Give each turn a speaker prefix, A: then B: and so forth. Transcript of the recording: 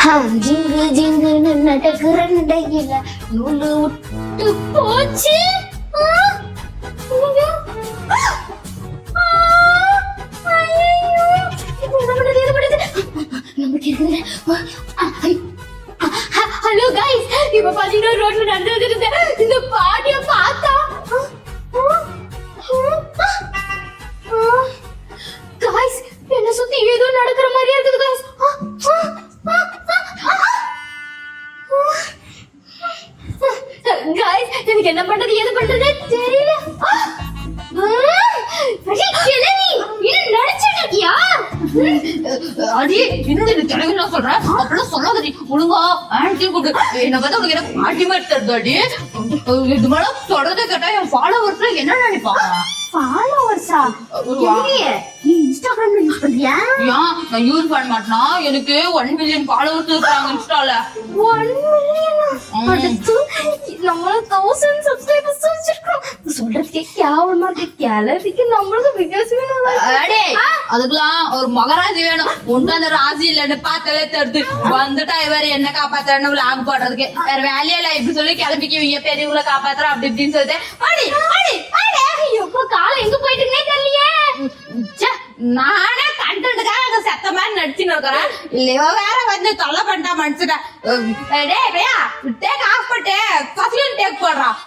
A: ஜிங்கு ஜிங்குன்னு நடக்கிற நடையில நூலு விட்டு போச்சு. ஹலோ காய்ஸ் இப்ப பாத்தீங்கன்னா ரோட்ல நடந்து வந்துட்டு இந்த பாட்டிய பா காய்ஸ் எனக்கு என்ன பண்றது ஏது பண்றது தெரியல ஆ! ஆ! அடி, கிழவி, இது நடிச்சிட்டு இருக்கியா?
B: அடி என்னோட இந்த கிழவி நான் சொல்றேன் அப்படிலாம் சொல்லாதடி ஒழுங்கா ஆன்டி கூப்பிடு என்ன பார்த்தா உனக்கு என்ன பாட்டி மாதிரி தருது அடி இது மேல தொடர்ந்து கேட்டா என் ஃபாலோவர்ஸ்ல என்ன நினைப்பாங்க
A: ஃபாலோவர்ஸா நீ யூஸ் பண்றியா
B: ஏன் நான் யூஸ் பண்ண மாட்டேனா எனக்கு ஒன் மில்லியன் ஃபாலோவர்ஸ் இருக்காங்க இன்ஸ்டால
A: மில்லியனா
B: ம்.
A: அடுத்து நம்மள தௌசண்ட் சப்ஸ்கிரைபர்ஸ் வச்சிருக்கோம் சொல்றதுக்கே கேவலமா இருக்கு கிளவிக்கு நம்மளுக்கு விகாஸ் வேணும்
B: அடே அதுக்கெல்லாம் ஒரு மகராஜி வேணும் ஒன்று அந்த ராசி இல்லைன்னு பார்த்தாலே தருது வந்துட்டா இவர் என்ன காப்பாத்துறன்னு லாக் போடுறதுக்கு வேற வேலையே இல்லை இப்படி சொல்லி கிளம்பிக்குவீங்க பெரியவங்களை காப்பாத்துற அப்படி இப்படின்னு சொல்லிட்டு அடி அடி அடி
A: எப்போ காலம் எங்க போயிட்டு இருக்கே தெரியலையே
B: நானே கண்டென்ட்டுக்காக அங்க செத்த மாதிரி நடிச்சுன்னு இருக்கிறேன் இல்லையோ வேற வந்து தொல்லை பண்ணிட்டா மனுஷன் டேய் பையா டேக் ஆஃப் பண்ணிட்டு ஃபர்ஸ்ட் டேக் போடுறான்